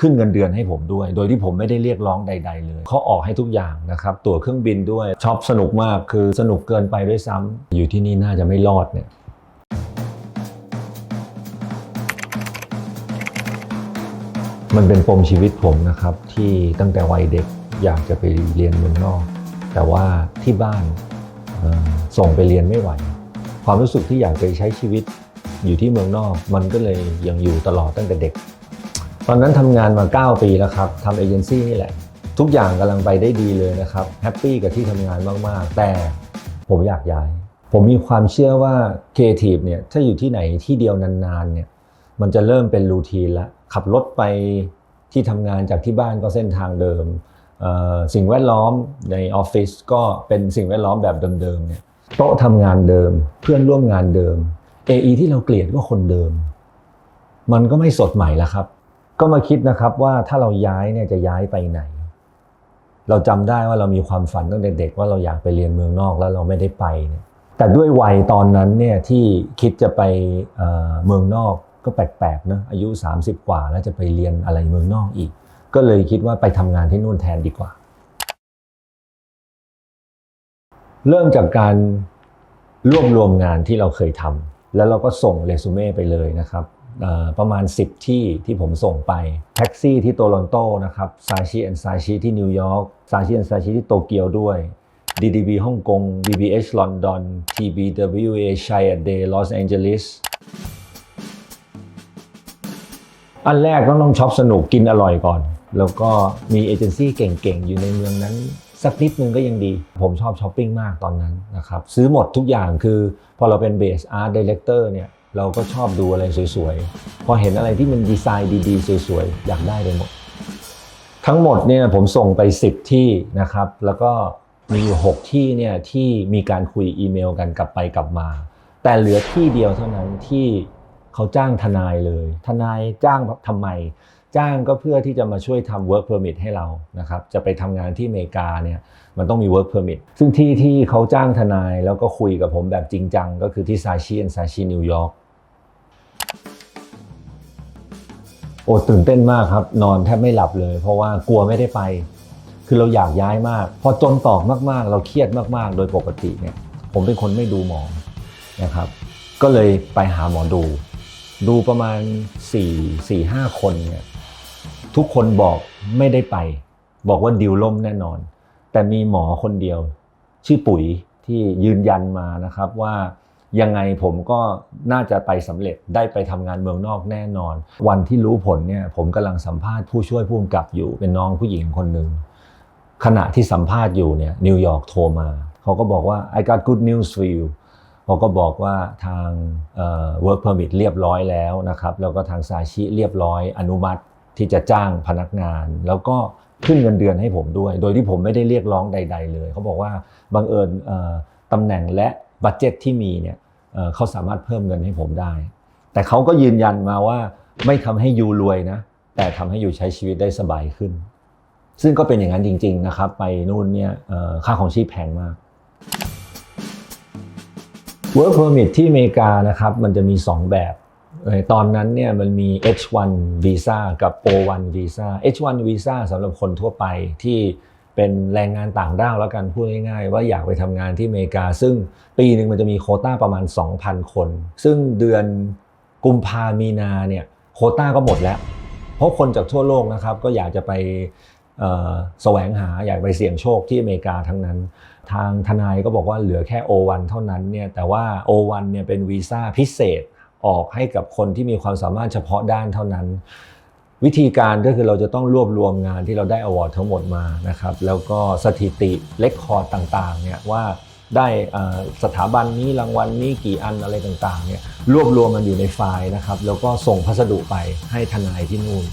ขึ้นเงินเดือนให้ผมด้วย โดยที่ผมไม่ได้เรียกร้องใด ๆ เลยเขาออกให้ทุกอย่างนะครับ ตั๋วเครื่องบินด้วยชอบสนุกมากคือสนุกเกินไปด้วยซ้ำอยู่ที่นี่น่าจะไม่รอดเนี่ยมันเป็นปมชีวิตผมนะครับ ที่ตั้งแต่วัยเด็กอยากจะไปเรียนเมืองนอก แต่ว่าที่บ้านส่งไปเรียนไม่ไหว ความรู้สึกที่อยากไปใช้ชีวิตอยู่ที่เมืองนอก มันก็เลยยังอยู่ตลอดตั้งแต่เด็ก ตอนนั้นทำงานมา 9 ปีแล้วครับทำเอเจนซี่นี่แหละ ทุกอย่างกำลังไปได้ดีเลยนะครับแฮปปี้กับที่ทำงานมาก ๆ แต่ผมอยากย้าย ผมมีความเชื่อว่าครีเอทีฟเนี่ยถ้าอยู่ที่ไหนที่เดียวนานๆเนี่ยมันจะเริ่มเป็นรูทีนละขับรถไปที่ทำงานจากที่บ้านก็เส้นทางเดิม สิ่งแวดล้อมในออฟฟิศก็เป็นสิ่งแวดล้อมแบบเดิมๆเนี่ยโต๊ะทำงานเดิมเพื่อนร่วมงานเดิม AE ที่เราเกลียดก็คนเดิม มันก็ไม่สดใหม่แล้วครับ ก็มาคิดนะครับว่าถ้าเราย้ายเนี่ยจะย้ายไปไหน เราจำได้ว่าเรามีความฝันตั้งแต่เด็กว่าเราอยากไปเรียนเมืองนอกแล้วเราไม่ได้ไปเนี่ยแต่ด้วยวัยตอนนั้นเนี่ยที่คิดจะไปเมืองนอกก็แปลกๆนะอายุ 30 กว่าแล้วจะไปเรียนอะไรเมืองนอกอีก ก็เลยคิดว่าไปทำงานที่นู่นแทนดีกว่า เริ่มจากการรวบรวมงานที่เราเคยทำแล้วเราก็ส่งเรซูเม่ไปเลยนะครับ ประมาณ 10 ที่ที่ผมส่งไป แท็กซี่ที่โตลอนโตนะครับซาชิแอนซาชิที่นิวยอร์กซาชิแอนซาชิที่โตเกียวด้วย DDB ฮ่องกง BBH ลอนดอน TBWA Shire Day ลอสแองเจลิสอันแรกต้องลองช็อปสนุกกินอร่อยก่อน แล้วก็มีเอเจนซี่เก่งๆ อยู่ในเมืองนั้น สักนิดนึงก็ยังดี ผมชอบช้อปปิ้งมากตอนนั้นนะครับ ซื้อหมดทุกอย่างคือพอเราเป็นเบสอาร์ตดีเลกเตอร์เนี่ย เราก็ชอบดูอะไรสวยๆ พอเห็นอะไรที่มันดีไซน์ดีๆ สวยๆ อยากได้ไปหมด ทั้งหมดเนี่ยผมส่งไป 10 ที่นะครับ แล้วก็มีอยู่ 6 ที่เนี่ยที่มีการคุยอีเมลกันกลับไปกลับมา แต่เหลือที่เดียวเท่านั้นที่เขาจ้างทนายเลย ทนายจ้างทำไม จ้างก็เพื่อที่จะมาช่วยทำ work permit ให้เรานะครับ จะไปทำงานที่อเมริกาเนี่ยมันต้องมี work permit ซึ่งที่ที่เขาจ้างทนายแล้วก็คุยกับผมแบบจริงจังก็คือที่ซาชิแอนซาชินิวยอร์ก โอ้ตื่นเต้นมากครับ นอนแทบไม่หลับเลย เพราะว่ากลัวไม่ได้ไป คือเราอยากย้ายมาก พอจนตอกมากๆ เราเครียดมากๆ โดยปกติเนี่ย ผมเป็นคนไม่ดูหมอนะครับ ก็เลยไปหาหมอดู ดูประมาณ 4 4 5 คนเนี่ยทุกคนบอกไม่ได้ไป บอกว่าดิวล่มแน่นอน แต่มีหมอคนเดียว ชื่อปุ๋ยที่ยืนยันมานะครับว่า ยังไงผมก็น่าจะไปสำเร็จได้ไปทำงานเมืองนอกแน่นอน วันที่รู้ผลเนี่ยผมกำลังสัมภาษณ์ผู้ช่วยผู้กำกับอยู่เป็นน้องผู้หญิงคนหนึ่งขณะที่สัมภาษณ์อยู่เนี่ยนิวยอร์กโทรมาเขาก็บอกว่า I got good news for you เขาก็บอกว่าทางเอ่อ work permit เรียบร้อยแล้วนะครับ แล้วก็ทางซาชิเรียบร้อยอนุมัติที่จะจ้างพนักงาน แล้วก็ขึ้นเงินเดือนให้ผมด้วย โดยที่ผมไม่ได้เรียกร้องใด ๆ เลย เขาบอกว่าบังเอิญตำแหน่งและ บัตเจ็ตที่มีเนี่ยเขาสามารถเพิ่มเงินให้ผมได้ แต่เขาก็ยืนยันมาว่าไม่ทำให้ยูรวยนะ แต่ทำให้ยูใช้ชีวิตได้สบายขึ้น ซึ่งก็เป็นอย่างนั้นจริง ๆ นะครับ ไปนู่นเนี่ยค่าของชีพแพงมาก Work Permit ที่อเมริกานะครับมันจะมี 2 แบบตอนนั้นเนี่ยมันมี H1 Visa กับ O1 Visa H1 Visa สำหรับคนทั่วไปที่ เป็นแรงงานต่างด้าวแล้วกันพูดง่ายๆ ว่าอยากไปทำงานที่อเมริกา ซึ่งปีหนึ่งมันจะมีโคต้าประมาณ 2,000 คน ซึ่งเดือนกุมภามีนาเนี่ยโคต้าก็หมดแล้ว เพราะคนจากทั่วโลกนะครับก็อยากจะไปแสวงหาอยากไปเสี่ยงโชคที่อเมริกาทั้งนั้น ทางทนายก็บอกว่าเหลือแค่ O1 เท่านั้นเนี่ยแต่ว่า O1 เนี่ยเป็นวีซ่าพิเศษออกให้กับคนที่มีความสามารถเฉพาะด้านเท่านั้น วิธีการก็คือเราจะต้องรวบรวมงานที่เราได้อวอร์ดทั้งหมดมานะครับแล้วก็สถิติเลคคอร์ดต่างๆเนี่ยว่าได้สถาบันนี้รางวัลนี้กี่อันอะไรต่างๆเนี่ยรวบรวมมันอยู่ในไฟล์นะครับแล้วก็ส่งพัสดุไปให้ทนายที่นู่น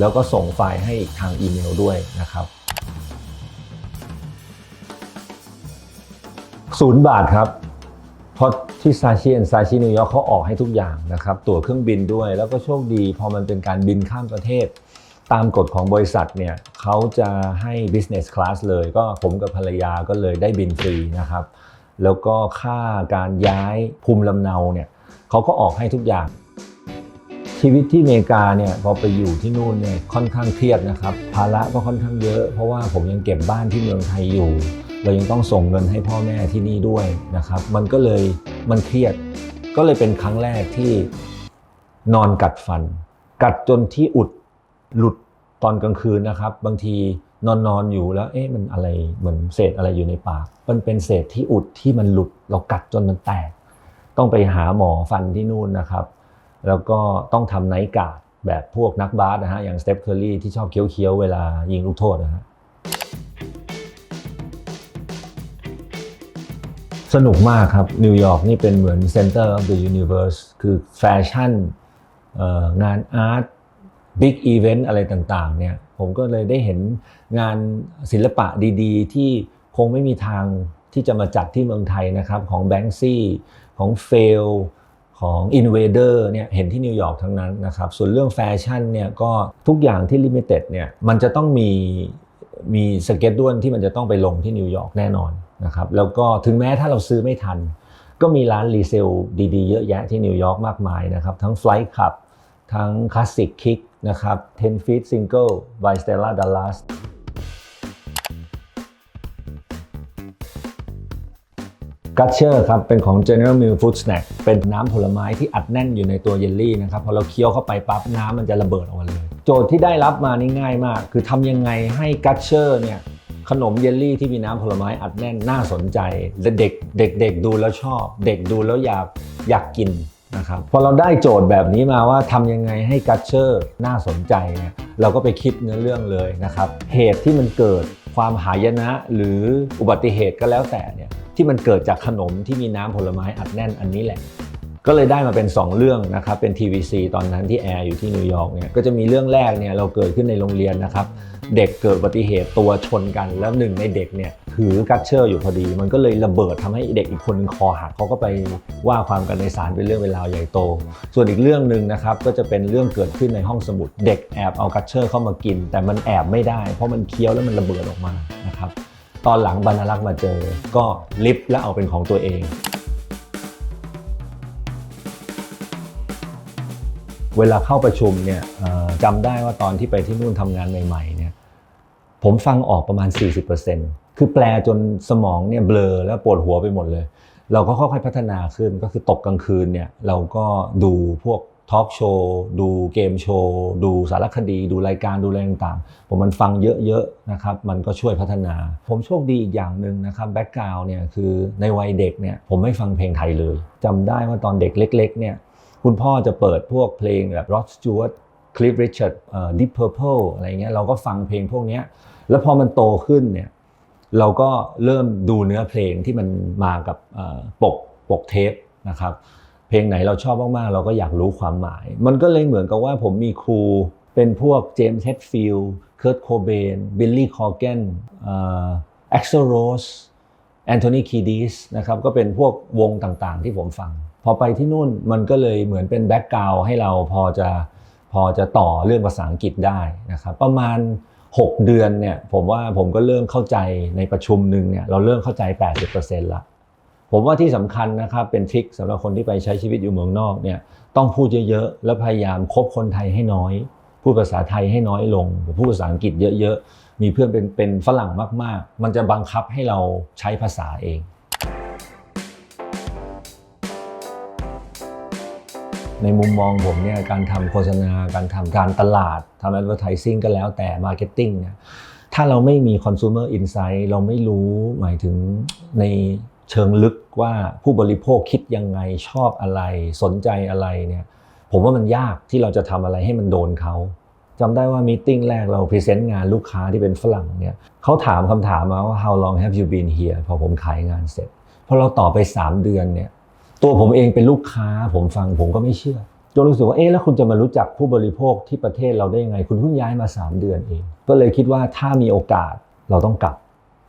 แล้วก็ส่งไฟล์ให้อีกทางอีเมลด้วยนะครับศูนย์บาทครับ ราะที่ซาชิแอนซาชินิวยอร์กเขาออกให้ทุกอย่างนะครับ ตั๋วเครื่องบินด้วย แล้วก็โชคดี พอมันเป็นการบินข้ามประเทศ ตามกฎของบริษัทเนี่ยเขาจะให้ business class เลย ก็ผมกับภรรยาก็เลยได้บินฟรีนะครับ แล้วก็ค่าการย้ายภูมิลำเนาเนี่ยเขาก็ออกให้ทุกอย่าง ชีวิตที่อเมริกาเนี่ยพอไปอยู่ที่นู่นเนี่ยค่อนข้างเครียดนะครับ ภาระก็ค่อนข้างเยอะ เพราะว่าผมยังเก็บบ้านที่เมืองไทยอยู่ เรายังต้องส่งเงินให้พ่อแม่ที่นี่ด้วยนะครับ มันก็เลยมันเครียด ก็เลยเป็นครั้งแรกที่นอนกัดฟัน กัดจนที่อุดหลุดตอนกลางคืนนะครับ บางทีนอนนอนอยู่แล้ว เอ๊ะมันอะไรเหมือนเศษอะไรอยู่ในปาก มันเป็นเศษที่อุดที่มันหลุด เรากัดจนมันแตก ต้องไปหาหมอฟันที่นู่นนะครับ แล้วก็ต้องทำไนท์การ์ดแบบพวกนักบาสนะฮะอย่างสเตปเคอรี่ที่ชอบเคี้ยวๆเวลายิงลูกโทษนะฮะ สนุกมากครับ นิวยอร์กนี่เป็นเหมือน Center of the Universe คือแฟชั่นงานอาร์ตบิ๊กอีเวนต์อะไรต่างๆเนี่ยผมก็เลยได้เห็นงานศิลปะดีๆ ที่คงไม่มีทางที่จะมาจัดที่เมืองไทยนะครับ ของแบงซี่ของเฟลของ Invader เนี่ยเห็นที่นิวยอร์กทั้งนั้นนะครับ ส่วนเรื่องแฟชั่นเนี่ยก็ทุกอย่างที่ลิมิเต็ดเนี่ยมันจะต้องมีมีสเก็ตด้วนที่มันจะต้องไปลงที่นิวยอร์กแน่นอน นะครับแล้วก็ถึงแม้ถ้าเราซื้อไม่ทัน ก็มีร้านรีเซลดีๆ เยอะแยะที่นิวยอร์กมากมายนะครับ ทั้ง Flight Club ทั้ง Classic Kick นะครับ10 Feet Single by Stella Dallas กั t เชอร์ครับเป็นของ General Mills Food Snack เป็นน้ำผลไม้ที่อัดแน่นอยู่ในตัวเยลลี่นะครับพอเราเคี้ยวเข้าไปปั๊บน้ำมันจะระเบิดออกมาเลย โจทย์ที่ได้รับมานี่ง่ายมาก คือทำยังไงให้กั t เชอร์เนี่ย ขนมเยลลี่ที่มีน้ำผลไม้อัดแน่นน่าสนใจและเด็กเด็กเด็กดูแล้วชอบ เด็กดูแล้วอยากอยากกินนะครับพอเราได้โจทย์แบบนี้มาว่าทำยังไงให้กั t เชอร์น่าสนใจเนี่ยเราก็ไปคิดเนื้อเรื่องเลยนะครับเหตุที่มันเกิดความหายนะหรืออุบัติเหตุก็แล้วแต่เนี่ยที่มันเกิดจากขนมที่มีน้ำผลไม้อัดแน่นอันนี้แหละ ก็เลยได้มาเป็น 2 เรื่องนะครับเป็น TVC ตอนนั้นที่แอร์อยู่ที่นิวยอร์กเนี่ยก็จะมีเรื่องแรกเนี่ยเราเกิดขึ้นในโรงเรียนนะครับเด็กเกิดอุบัติเหตุตัวชนกัน แล้วหนึ่งในเด็กเนี่ยถือกัตเชอร์อยู่พอดี มันก็เลยระเบิดทำให้เด็กอีกคนนึงคอหักเขาก็ไปว่าความกันในศาลเป็นเรื่องเวลาวใหญ่โต ส่วนอีกเรื่องหนึ่งนะครับก็จะเป็นเรื่องเกิดขึ้นในห้องสมุด เด็กแอบเอากัตเชอร์เข้ามากิน แต่มันแอบไม่ได้ เพราะมันเคี้ยวแล้วมันระเบิดออกมานะครับตอนหลังบรรลักษ์มาเจอก็ลิฟต์และเอาเป็นของตัวเอง เวลาเข้าประชุมเนี่ยจำได้ว่าตอนที่ไปที่นู่นทำงานใหม่ๆเนี่ยผมฟังออกประมาณ 40%คือแปลจนสมองเนี่ยเบลอแล้วปวดหัวไปหมดเลย เราก็ค่อยๆพัฒนาขึ้นก็คือตกกลางคืนเนี่ยเราก็ดูพวกทอล์กโชว์ดูเกมโชว์ดูสารคดี ดูรายการดูอะไรต่างๆ ผมมันฟังเยอะๆนะครับมันก็ช่วยพัฒนา ผมโชคดีอีกอย่างหนึ่งนะครับแบ็กกราวน์เนี่ยคือในวัยเด็กเนี่ยผมไม่ฟังเพลงไทยเลยจำได้ว่าตอนเด็กเล็กๆเนี่ย คุณพ่อจะเปิดพวกเพลงแบบ Rod Stewart Cliff Richard เอ่อ Deep Purple อะไรเงี้ยเราก็ฟังเพลงพวกนี้แล้วพอมันโตขึ้นเนี่ยเราก็เริ่มดูเนื้อเพลงที่มันมากับปกปกเทปนะครับเพลงไหนเราชอบมากๆ เราก็อยากรู้ความหมาย มันก็เลยเหมือนกับว่าผมมีครูเป็นพวกเจมส์เฮดฟิลด์เคิร์ตโคเบนบิลลี่คอร์แกนเอ็กซ์โรสแอนโทนีคีดีสนะครับก็เป็นพวกวงต่างๆที่ผมฟัง พอไปที่นู่นมันก็เลยเหมือนเป็นแบ็กกราวให้เราพอจะพอจะต่อเรื่องภาษาอังกฤษได้นะครับประมาณ 6 เดือนเนี่ยผมว่าผมก็เริ่มเข้าใจในประชุมหนึ่งเนี่ยเราเริ่มเข้าใจ 80%ละผมว่าที่สำคัญนะครับเป็นทริคสำหรับคนที่ไปใช้ชีวิตอยู่เมืองนอกเนี่ยต้องพูดเยอะๆ แล้วพยายามคบคนไทยให้น้อย พูดภาษาไทยให้น้อยลงพูดภาษาอังกฤษเยอะๆ มีเพื่อนเป็นเป็นฝรั่งมากๆ มันจะบังคับให้เราใช้ภาษาเอง ในมุมมองผมเนี่ยการทำโฆษณา การทำการตลาดทำ advertising ก็แล้วแต่ marketing เนี่ยถ้าเราไม่มี consumer insight เราไม่รู้หมายถึงในเชิงลึกว่าผู้บริโภคคิดยังไงชอบอะไรสนใจอะไรเนี่ยผมว่ามันยากที่เราจะทำอะไรให้มันโดนเขาจำได้ว่ามีติ้งแรกเราพรีเซนต์งานลูกค้าที่เป็นฝรั่งเนี่ยเขาถามคำถามมาว่า how long have you been here พอผมขายงานเสร็จพอเราตอบไป 3 เดือนเนี่ย ตัวผมเองเป็นลูกค้าผมฟังผมก็ไม่เชื่อจนรู้สึกว่าเอ๊ะแล้วคุณจะมารู้จักผู้บริโภคที่ประเทศเราได้ยังไง คุณเพิ่งย้ายมา 3 เดือนเอง ก็เลยคิดว่าถ้ามีโอกาสเราต้องกลับ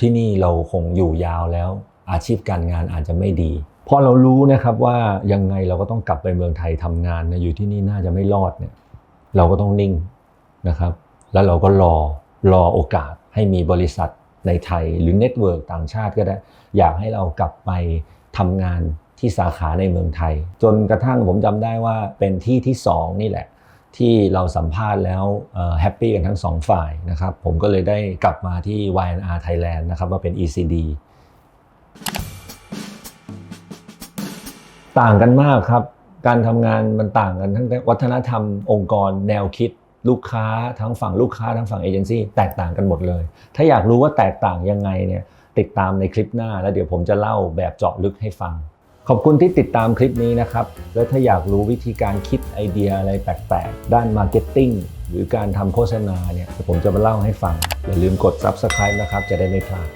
ที่นี่เราคงอยู่ยาวแล้ว อาชีพการงานอาจจะไม่ดีพอเรารู้นะครับว่ายังไงเราก็ต้องกลับไปเมืองไทยทำงานนะอยู่ที่นี่น่าจะไม่รอดเนี่ยเราก็ต้องนิ่งนะครับ แล้วเราก็รอรอโอกาสให้มีบริษัทในไทยหรือเน็ตเวิร์กต่างชาติก็ได้ อยากให้เรากลับไปทำงาน ที่สาขาในเมืองไทย จนกระทั่งผมจำได้ว่าเป็นที่ที่สองนี่แหละ ที่เราสัมภาษณ์แล้วแฮปปี้กันทั้งสองฝ่ายนะครับผมก็เลยได้กลับมาที่ YNR Thailand นะครับมาเป็น ECD ต่างกันมากครับ การทำงานมันต่างกันทั้งวัฒนธรรมองค์กรแนวคิดลูกค้าทั้งฝั่งลูกค้าทั้งฝั่งเอเจนซี่แตกต่างกันหมดเลย ถ้าอยากรู้ว่าแตกต่างยังไงเนี่ยติดตามในคลิปหน้าแล้วเดี๋ยวผมจะเล่าแบบเจาะลึกให้ฟัง ขอบคุณที่ติดตามคลิปนี้นะครับ และถ้าอยากรู้วิธีการคิดไอเดียอะไรแปลกๆ ด้านมาร์เก็ตติ้งหรือการทำโฆษณาเนี่ยผมจะมาเล่าให้ฟัง อย่าลืมกด Subscribe นะครับ จะได้ไม่พลาด